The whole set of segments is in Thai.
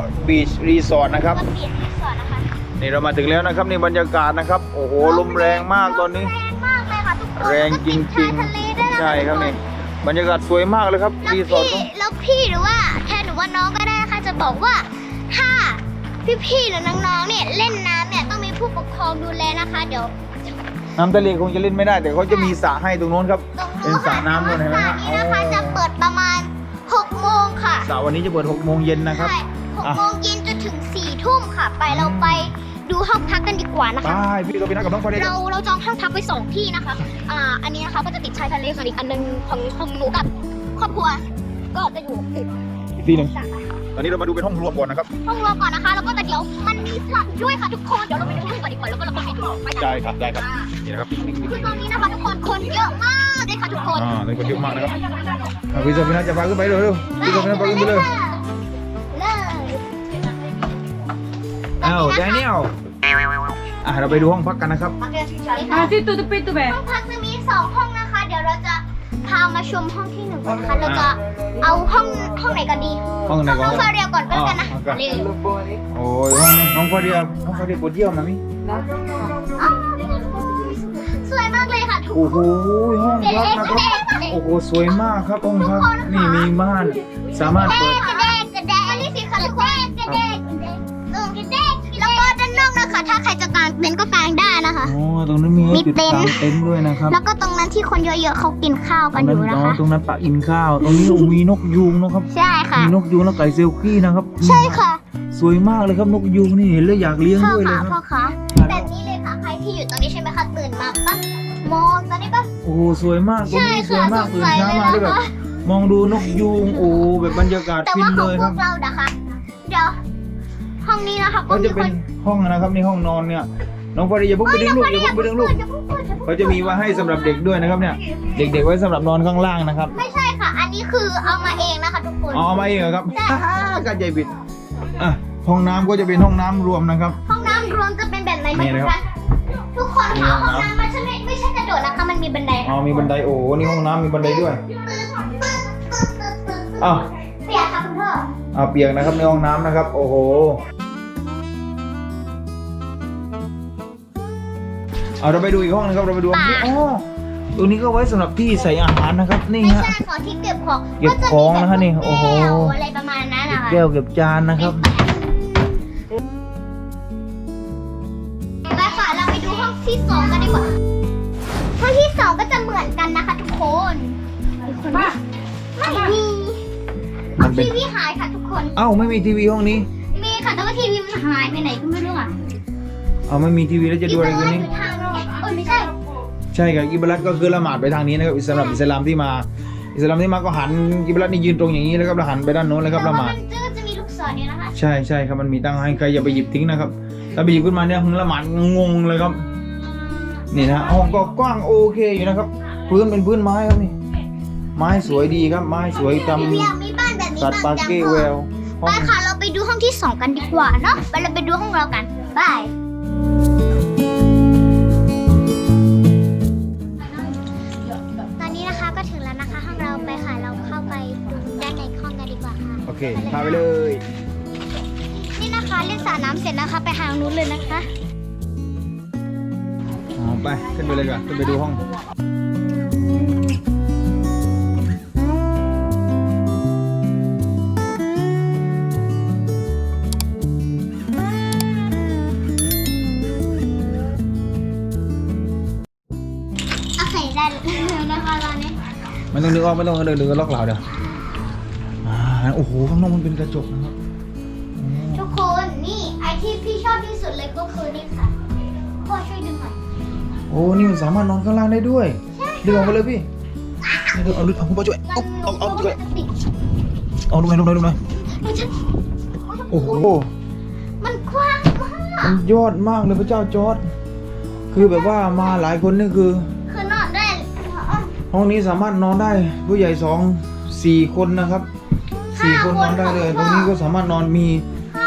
ดีตูวอบีชรีสอร์ทนะครับ ก็เปลี่ยนรีสอร์ทนะคะนี่เรามาถึงแล้วนะครับนี่บรรยากาศนะครับ โอ้โหลมแรงมากตอนนี้ แรงมากเลยค่ะทุกคนแรงจริงแล้วก็ติดชายทะเลด้วยๆนะะใช่ครับนี่บรรยากาศสวยมากเลยครับแล้วรีสอร์ทพี่แล้วพี่หรือว่าแทนหรือว่าน้องก็ได้นะคะจะบอกว่าถ้าพี่ๆหรือน้องๆเนี่ยเล่นน้ำเนี่ยต้องมีผู้ปกครองดูแลนะคะ เดี๋ยวน้ำทะเลคงจะเล่นไม่ได้ แต่เขาจะมีสระให้ตรงโน้นครับ ตรงเป็นสระน้ำด้วยเห็นไหมสระฮะนี้นะคะจะเปิดประมาณ6โมงค่ะ สระวันนี้จะเปิด6โมงเย็นนะครับ ใช่ หกอะ โมงเย็นจนถึง4ทุ่มค่ะ ไปเราไปดูห้องพักกันดีกว่านะไปคะพี่เราไปนั่งกับน้องพอดีเราเราจองห้องพักไปสองที่นะคะ อ่า อันนี้นะคะก็จะติดชายทะเลส่วนอีกอันหนึงของของหนูกับครอบครัว ก็จะอยู่ติดอีกที่หนึ่งสระนะคะตอนนี้เรามาดูเป็นห้องรวมก่อนนะครับห้องรวมก่อนนะคะ แล้วก็แต่เดี๋ยวมันมีสระด้วยค่ะทุกคน เดี๋ยวเราไปดูห้องก่อนดีกว่า แล้วก็เราก็ไปดูไปกันได้ครับได้ครับนี่นะครับคือตอนนี้นะคะทุกคนคนเยอะมากเลยค่ะทุกคนอ่าเป็นคนเยอะมากนะครับอะพี่โซฟินาจะพาขึ้นไปเร็วๆพี่โซฟินาพาขึ้นไปเลยเลาวแดเนียลอะเราไปดูห้องพักกันนะครับ Ah, sì, tutto per dov'è? ห้องพักจะมีสองห้องนะคะ เดี๋ยวเราจะพามาชมห้องที่หนึ่งก่อนนะคะ เราจะเอาห้องห้องไหนกันดีห้องไหนก่อนห้องฟาเรียก่อนก็แล้วกันนะอ๋อโอเคเร็วโอ้ยห้องน้องฟาเดียน้องฟาเดียปวดเยี่ยวมามิอ้าวสวยมากเลยค่ะทุกโอ้โหห้องเด็กพักเด็นะกครับเด็กโอ้โหสวยมากครับห้องพักนี่มีม่าน สามารถเปิด ถ้าใครจะกางเต็นท์ก็กางได้นะคะโอ้ตรงนั้นมีให้มีจุดเต็นกาท์งเต็นท์ด้วยนะครับแล้วก็ตรงนั้นที่คนเยอะๆเขากินข้าวตรกันงอนั้นยู่นะอ๋อคะ ตรงนั้นปะอินข้าว ตรงนี้ มีนกยูงนะครับ ใช่ค่ะ มีนกยูงแล้วไก่เซลฟี่นะครับใช่ค่ะสวยมากเลยครับนกยูงนี่เห็นแล้วอยากเลี้ยงพ่อด้วยเลยขาคพ่รัอบขาแบบนี้เลยค่ะใครที่อยู่ตรงนี้ใช่ไหมคะตื่นมาปั๊บมองตอนนี้ปั๊บ โอ้โหสวยมากตรงใช่นี้สวยค่ะมากสตื่ดนใสเช้าเลยมาได้แบบนะคะมองดูนกยูงโอ้แบบบรรยากาศแต่ฟิว่านของเลยพควรับกเรานะคะ เดี๋ยว ห้องนี้นะคะก็จะเป็นห้องนะครับนี่ห้องนอนเนี่ย น้องฟารีอย่าเพิ่งไปดึงลูกอย่าเพิ่งไปดึงลูกเขาจะมีไว้ให้สำหรับเด็กด้วยนะครับเนี่ย เด็ก ๆ ไว้สำหรับนอนข้างล่างนะครับไม่ใช่ค่ะ อันนี้คือเอามาเองนะคะทุกคนอ๋อมาเองเหรอครับใช่ฮ่าการใจผิดอะห้องน้ำก็จะเป็นห้องน้ำรวมนะครับ ห้องน้ำรวมจะเป็นแบบไหนนี่นะครับทุกคนนี่ค่ะห้ห้อองงน้ำน้ำมันใช่ไม่ไม่ใช่กระโดดนะคะมันมีบันไดอ๋อมีบันไดโอ้โหนี่ห้องน้ำมีบันไดด้วยตึ๊ดตึ๊ดตึ๊ดตึ๊ดตึ๊ดตึ๊ดอ้าวเปียกค่ะคุณพ่อ อ่าเปียกนะครับในห้องน้ำนะครับ โอ้โหเอาเราไปดูอีกห้องนึงครับเราไปดูห้องนี้อ๋อตัวนี้ก็ไว้สำหรับที่ใส่อาหารนะครับนี่ไม่ฮะ ใช่ของที่เก็บของเก็บของนะคะนี่โอ้โห ก็จะมีแบบแก้วอะไรประมาณนั้นนะคะแก้วเก็บจานนะครับไป ค่ะทุกคนเอ้าไม่มีทีวีห้องนี้ มีค่ะแต่ว่าทีวีมันหายไปไหนก็ไม่รู้อะเอาไม่มีทีวีแล้วจะดูอะไรกันนี้ยู่ทางเราเอ้ยไม่ใช่ใช่ครับอิบรัตก็คือละหมาดไปทางนี้นะครับสำหรับอิสลามที่มา อิสลามที่มาก็หันอิบรัตนี่ยืนตรงอย่างนี้แล้วครับแล้วหันไปด้านโน้นเลยครับแต่ละหว่ามาด มันก็จะมีลูกศรเนี่ยนะคะใช่ใช่ครับมันมีตั้งให้ใครอย่าไปหยิบทิ้งนะครับถ้าไปหยิบขึ้นมาเนี่ยคงละหมาดงงเลยครับ นี่นะห้องก็กว้างโอเคอยู่นะครับ พื้นเป็นพื้นไม้ครับนี่ ไม้สวยดีครับ ไม้สวยตพี่อยา กมีบ้านแบบำนี้สัตว์ปาบ้างจังเก้พ่แวอวห้อไปงค่ะ เราไปดูห้องที่สองกันดีกว่าเนาะไปเราไปดูห้องเรากันบายตอนนี้นะคะก็ถึงแล้วนะคะ ห้องเราไปค่ะ เราเข้าไปดูด้านในห้องกันดีกว่าค่ะ โอเคพาไปเลยนี่นะคะเล่นสระน้ำเสร็จนะคะ ไปทางนู้นเลยนะคะอ๋อไปขึ้นไปเลยก่อนขึ้นไปดูห้องโไม่ต้องนึกออกไม่ต้องเดินเดินล็อกเราเดี๋ยวอ่าโอ้โหข้างนอกมันเป็นกระจกนะครับทุกคนนี่ไอที่พี่ชอบที่สุดเลยก็คือนี่ค่ะพ่อช่วยดึงหน่อยโอ้นี่มันสามารถนอนข้างล่างได้ด้วยดึงออกมาเลยพี่ดึงเอาดึงเอาคุณพ่อช่วยเอาเอาเอาช่วยเอาดูหน่อยดูหน่อยดูหน่อยโอ้โหมันกว้างมากมันยอดมากเลยพระเจ้าจอร์ดคือแบบว่ามาหลายคนนี่คือ ห้องนี้สามารถนอนได้ผู้ใหญ่สองสี่คนนะครับสี่คนนอนได้เลยตรงนี้ก็สามารถนอนมี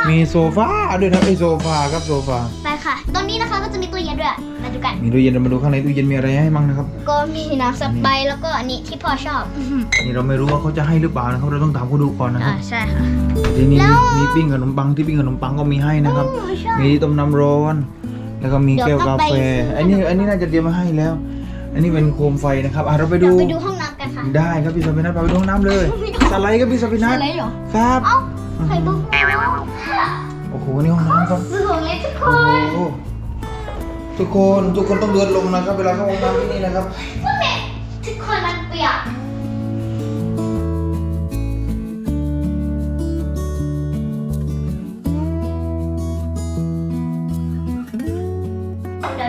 มีโซฟาด้วยนะไอโซฟาครับโซฟาไปค่ะ ตรงนี้นะคะก็จะมีตู้เย็นด้วยมาดูกัน มีตู้เย็นเรามาดูข้างในตู้เย็นมีอะไรให้มั่งนะครับ ก็มีน้ำสไปร์แล้วก็อันนี้ที่พ่อชอบนี่เราไม่รู้ว่าเขาจะให้หรือเปล่านะครับเราต้องถามเขาดูก่อนนะคอ่ารับใช่ค่ะทีนี้แล้วมีปิ้งขนมปังที่ปิ้งขนมปังก็มีให้นะครับโอ้ใช่มีที่ต้มน้ำร้อน แล้วก็มีเดี๋แก้ยววกาก็ไปแฟซื้ออัอันนี้อันนี้น่าจะเตรียมมาให้แล้ว อันนี้เป็นโคมไฟนะครับอะเราไปดู เราไปดูห้องน้ำกันค่ะ ได้ครับพี่สัปินัทพาไปดูห้องน้ำเลยสไลด์ครับพี่สัปินัทอะไรเหรอ ครับเอ้าไข่บุ้งโอ้โหนี่ห้องน้ำครับสวยเลยทุกคโอ้นโหทุกคนทุกคนต้องเดินลงนะครับ เวลาเข้าห้องน้ำที่นี่นะครับพวกเด็กทุกคนมันเปียก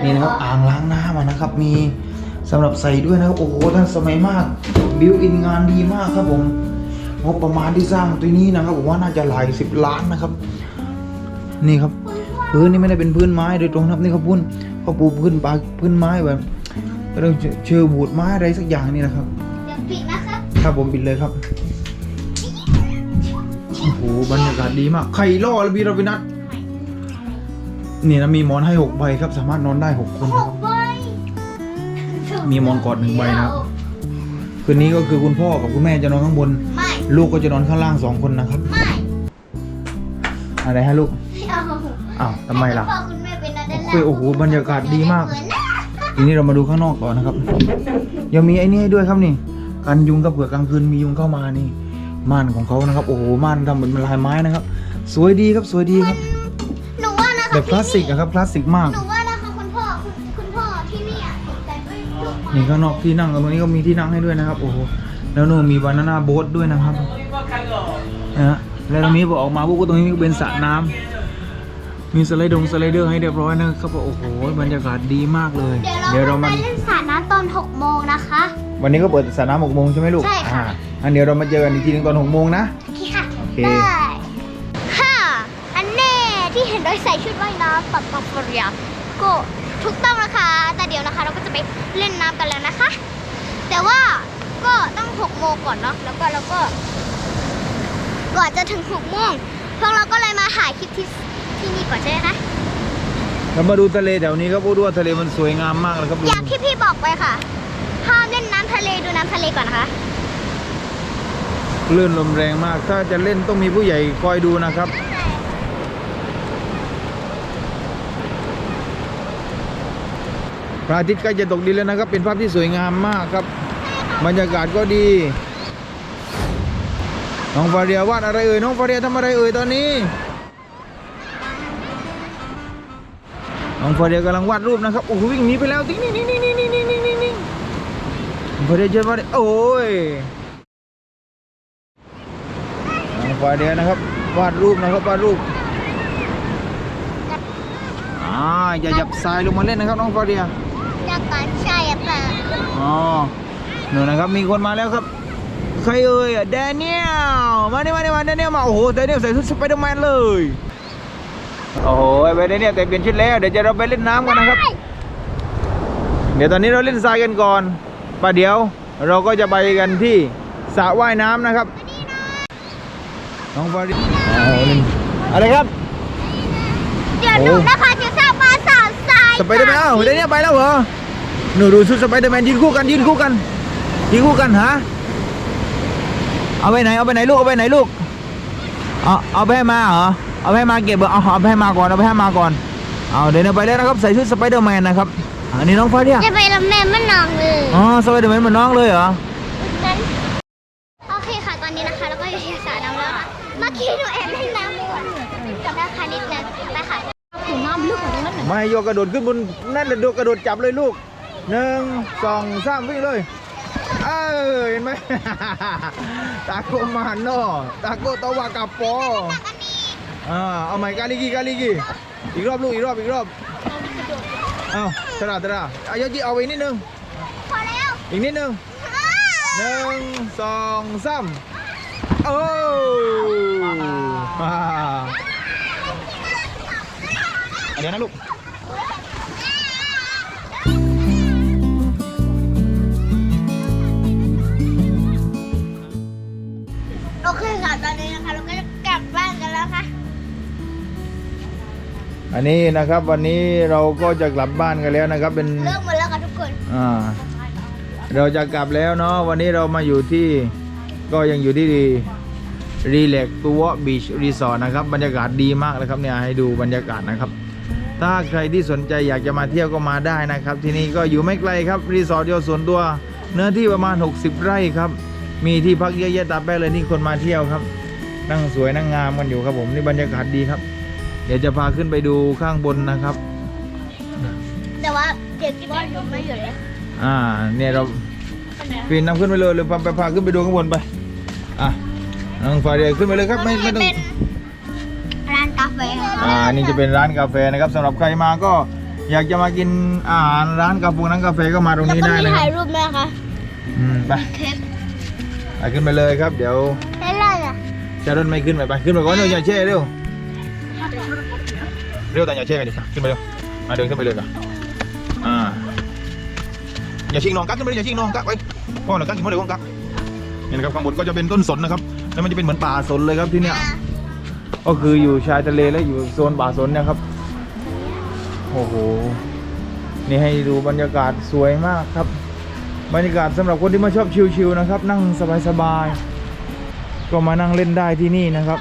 นี่นะครับอ่างล้างหน้ามานะครับ มี สำหรับใส่ด้วยนะครับ โอ้โหท่านสมัยมาก บิวอินงานดีมากครับผมงบประมาณที่สร้างตัวนี้นะครับผมว่าน่าจะหลายสิบล้านนะครับ นี่ครับพื้นนี่ไม่ได้เป็นพื้นไม้โดยตรงนะครับนี่เขาพื้นเขาปูพื้นปาพื้นไม้แบบเรื่องเชื่อบูดไม้อะไรสักอย่างนี่นะครับเดี๋ยวปิดนะคะครับผมปิดเลยครับโอ้โหบรรยากาศดีมากไข่ล่อระบีรบินัทนี่นะมีหมอนให้หกใบครับ สามารถนอนได้หกคนหนะครับกใบ มีหมอนกอดหนึ่งใบนะครับ คืนนี้ก็คือคุณพ่อกับคุณแม่จะนอนข้างบน ไม่ลูกก็จะนอนข้างล่างสองคนนะครับ ไม่อะไรฮะลูก ไม่เอาอ้าวทำไมล่ะให้คุณพ่อคุณแม่เป็นนักเล่นโอ้ยโอ้โหบรรยากาศดีมากเหอนนะทีนี้เรามาดูข้างนอกต่อนะครับ ยังมีไอ้นี่ให้ด้วยครับนี่ กันยุงกับเผื่อกลางคืนมียุงเข้ามานี่ ม่านของเขานะครับ โอ้โห ม่านทำเหมือนลายไม้นะครับ สวยดีครับ สวยดีครับ หนูว่านะคะแบบคลาสสิกอะครับ คลาสสิกมาก หนูว่า นี่ข้างนอกที่นั่งตรงนี้ก็มีที่นั่งให้ด้วยนะครับ โอ้โหแล้วนู่นมีบานาน่าโบ๊ทด้วยนะครับนะฮะแล้วตรงนี้พอออกมาพวกก็ตรงนี้ก็เป็นสระน้ำมีสไลด์ดงสไลเดอร์ให้เรียบร้อยนะครับโอ้โหบรรยากาศดีมากเลย เดี๋ยวเรามาไปเล่นสระน้ำตอน6โมงนะคะ วันนี้ก็เปิดสระน้ำหกโมงใช่ไหมลูกใช่ค่ะอ่าอันเดี๋ยวเรามาเจอกันอีกทีหนึงตอนหกโมงนะโอเคค่ะโอเคได้ค่ะอันแน่ที่เห็นโดยใส่ชุดว่ายน้ำปับปับปริยาก็ ถูกต้องนะคะ แต่เดี๋ยวนะคะเราก็จะไปเล่นน้ำกันแล้วนะคะ แต่ว่าก็ต้อง6โมงก่อนเนาะแล้วก็เราก็ก่อนจะถึง6โมงพวกเราก็เลยมาถ่ายคลิปที่ที่นี่ก่อนใช่ไหมคะเรามาดูทะเลแถวนี้ครับพูดว่าทะเลมันสวยงามมากเลยครับลุอย่างงที่พี่บอกไปค่ะห้ามเล่นน้ำทะเลดูน้ำทะเลก่อนนะคะคลื่นลมแรงมาก ถ้าจะเล่นต้องมีผู้ใหญ่คอยดูนะครับ พระอาทิตย์ใกล้จะตกดินแล้วนะครับ เป็นภาพที่สวยงามมากครับ บรรยากาศก็ดี น้องฟาเรียวาดอะไรเอ่ย น้องฟาเรียทำอะไรเอ่ยตอนนี้ น้องฟาเรียกำลังวาดรูปนะครับ โอ้โหวิ่งหนีไปแล้วติ๊งนี่นี่นี่นี่นี่นี่นี่นี่น้องฟาเรียเชิญวาดโอ้ย น้องฟาเรียนะครับ วาดรูปนะครับ วาดรูปอ่าอย่าหยับทรายลงมาเล่นนะครับ น้องฟาเรีย จากการใช่อะป่ะอ๋อหนูนะครับมีคนมาแล้วครับ ใครเอ่ยอะแดเนียลมาเนี่ยมาเนี่ยมาแดเนียลมาโอ้โหแดเนียลใส่ชุดสไปเดอร์แมนเลยโอ้โหไปแดเนียลแต่เปลี่ยนชุดแล้วเดี๋ยวจะเราไปเล่นน้ำกันนะครับ เดี๋ยวตอนนี้เราเล่นทรายกันก่อนป่ะเดี๋ยวเราก็จะไปกันที่สระว่ายน้ำนะครับน้องฟาริโอ้โหนี่อะไรครับเดี๋ยวหนูนะคะจะสร้างบ้านสาวทรายสไปเดอร์แมนอ้าวเดนเนี่ยไปแล้วเหรอ หนูดูชุดสไปเดอร์แมนยืนคู่กันยืนคู่กันยืนคู่กันฮะเอาไปไหนเอาไปไหนลูกเอาไปไหนลูกเอาเอาไปให้มาเหรอเอาไปให้มาเก็บเหรอเอาเอาไปให้มาก่อนเอาไปให้มาก่อนเอาเดี๋ยวเราไปแล้วนะครับใส่ชุดสไปเดอร์แมนนะครับอันนี้น้องฟ้าเนี่ยจะไปลำแม่มันนองเลยอ๋อสไปเดอร์แมนเหมือนน้องเลยเหรอโอเคค่ะตอนนี้นะคะเราก็อยู่ที่สระน้ำแล้วค่ะเมื่อกี้หนูแอบเล่นน้ำก่อนจำได้ค่ะนิดนึงไปค่ะถึงน้ำลึกกว่าตรงนั้นหน่อยไม่โยกกระโดดขึ้นบนนั่นแหละโดดกระโดดจับเลยลูก หนึ่งสองสามวิ่งเลยเออเห็นไหม ตาโกมาโนตาโกตะวากาปออ่าเอาใหม่กาลิกีกาลิกีอีกรอบลูกอีกรอบอีกรอบเอาตระตระอายจีเอาไว้นิดนึงพอแล้วอีกนิดนึงหนึ่งสองสามโอ้ฮ่าเดี๋ยวนะลูก โอเคค่ะตอนนี้นะคะ เราก็จะกลับบ้านกันแล้วค่ะ อันนี้นะครับวันนี้เราก็จะกลับบ้านกันแล้วนะครับ เป็นเลิกหมดแล้วค่ะทุกคนอ่าเราจะกลับแล้วเนาะวันนี้เรามาอยู่ที่ก็ยังอยู่ที่รีแลกตัวบีชรีสอร์ทนะครับ บรรยากาศดีมากเลยครับเนี่ยให้ดูบรรยากาศนะครับ ถ้าใครที่สนใจอยากจะมาเที่ยวก็มาได้นะครับ ที่นี่ก็อยู่ไม่ไกลครับรีสอร์ทเดียวส่วนตัว เนื้อที่ประมาณ 60 ไร่ครับ มีที่พักเยอะแยะตามไปเลยนี่คนมาเที่ยวครับ นั่งสวยนั่งงามกันอยู่ครับผมนี่บรรยากาศดีครับ เดี๋ยวจะพาขึ้นไปดูข้างบนนะครับ แต่ว่าเด็กที่บ้านอยู่ไม่อยู่เลยอ่า เนี่ยเราปีนนำขึ้นไปเลยหรือพาไปพาขึ้นไปดูข้างบนไปอะน้องฟาเดียขึ้นไปเลยครับไม่ไม่ต้องเป็นร้านกาแฟอ่านี่จะเป็นร้านกาแฟนะครับสำหรับใครมาก็อยากจะมากินอาหารร้านกาแฟนั้นกาแฟก็มาตรงแล้วนี้ก็ได้มีนะคถ่ารัยบรูปไหมคะอืมไป เทปไปขึ้นไปเลยครับ เดี๋ยวแล้วเราอะจะรถไม่ขึ้นไปไปขึ้นไปก่อนเดี๋ยวอย่าเช่เร็วเร็วแต่อย่าเช่กันดิขึ้นไปเร็วมาเดินขึ้นไปเลยก่อนอ่าอย่าชิงน้องกักขึ้นไปเลยอย่าชิงน้องกักไว้พ่อหน่อยกักขึ้นมาเลยพ่อกักนี่นะครับข้างบนก็จะเป็นต้นสนนะครับแล้วมันจะเป็นเหมือนป่าสนเลยครับที่เนี่ยก็คืออยู่ชายทะเลและอยู่โซนป่าสนเนะครับโอ้โหนี่ให้ดูบรรยากาศสวยมากครับ บรรยากาศสำหรับคนที่มาชอบชิลๆนะครับ นั่งสบายๆก็มานั่งเล่นได้ที่นี่นะครับ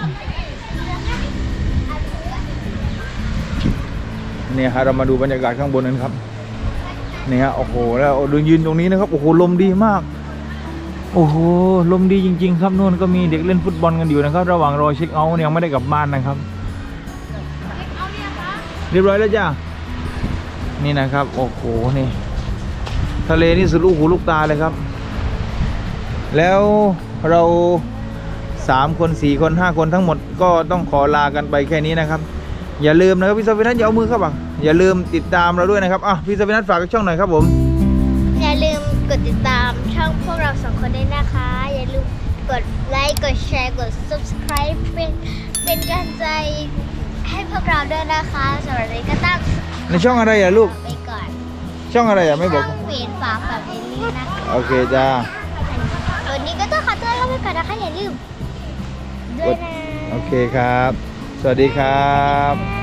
เนี่ยฮะเรามาดูบรรยากาศข้างบนนั้นครับนี่ฮะโอ้โหแล้วดูยืนตรงนี้นะครับโอ้โหลมดีมาก โอ้โหลมดีจริง ๆ ครับนู่นก็มีเด็กเล่นฟุตบอลกันอยู่นะครับ ระหว่างรอเช็คเอาท์เนี่ยยังไม่ได้กลับบ้านนะครับเรียบร้อยแล้วจ้านี่นะครับ โอ้โหนี่ ทะเลนี่สุดลูกหูลูกตาเลยครับ แล้วเราสามคนสี่คนห้าคนทั้งหมดก็ต้องขอลากันไปแค่นี้นะครับ อย่าลืมนะครับพี่สวินัทอย่าเอามือเข้าบังอย่าลืมติดตามเราด้วยนะครับอะพี่สวินัทฝากช่องหน่อยครับผม อย่าลืมกดติดตามช่องพวกเราสองคนด้วยนะคะ อย่าลืมกดไลค์กดแชร์กด subscribe เป็นเป็นกำลังใจให้พวกเราด้วยนะคะสำหรับวันนี้ก็ต้องในช่องอะไรอะลูกไปก่อน ช่องอะไรอะไม่บอก ช่องเวียนฝาแบบนี้นะคะโอเคจ้า วันนี้ก็ต้องขอตัวลาไปก่อนนะคะอย่าลืมด้วยนะ โอเคครับ สวัสดีครับค่ะ